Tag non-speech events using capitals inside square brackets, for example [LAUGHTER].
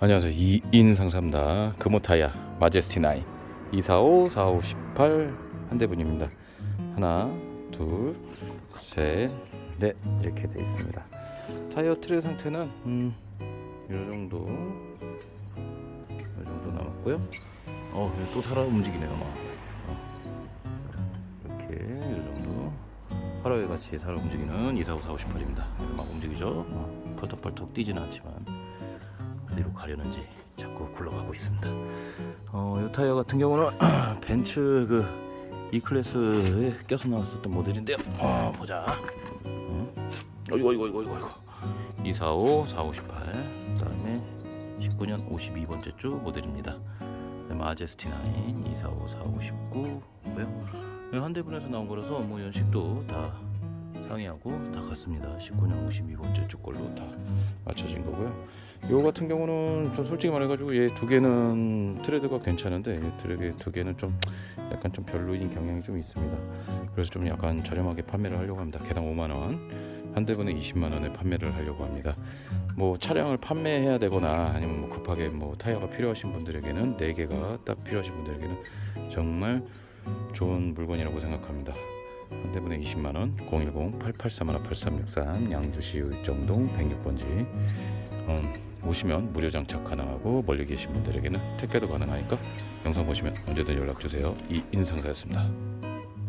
안녕하세요. 이인 상사입니다. 금호타이어 마제스티 9 245 45 18 한 대분입니다. 하나, 둘, 셋, 넷 이렇게 돼 있습니다. 타이어 트레 상태는 음, 이 정도, 이 정도 남았고요. 어, 얘또 살아 움직이네요, 막. 어, 이렇게 이 정도. 하루에 같이 살아 움직이는 245 45 18입니다. 막 움직이죠. 어, 펄떡펄떡 뛰지는 않지만. 어디로 가려는지 자꾸 굴러가고 있습니다. 어, 이 타이어 같은 경우는 [CLEARS THROAT] 벤츠 그 E 클래스에 껴서 나왔었던 모델인데요. 어, 보자. 어? 어이구 어이구 어이구 어이구. 245 4518 그다음에 19년 52번째 주 모델입니다. 마제스티 9 245 45 19고요. 한 대분에서 나온 거라서 뭐 연식도 다 상이하고 다 같습니다. 19년 52번째 주 걸로 다 맞춰진 거고요. 요 같은 경우는 좀 솔직히 말해가지고 얘 두 개는 트레드가 괜찮은데 얘 트레드 두 개는 좀 약간 좀 별로인 경향이 좀 있습니다. 그래서 좀 약간 저렴하게 판매를 하려고 합니다. 개당 5만 원, 한 대분에 20만 원에 판매를 하려고 합니다. 뭐 차량을 판매해야 되거나 아니면 뭐 급하게 뭐 타이어가 필요하신 분들에게는 네 개가 딱 필요하신 분들에게는 정말 좋은 물건이라고 생각합니다. 한 대분에 20만 원, 010-883-8363 양주시 울정동 106번지. 음, 오시면 무료 장착 가능하고 멀리 계신 분들에게는 택배도 가능하니까 영상 보시면 언제든 연락 주세요. 이 인상사였습니다.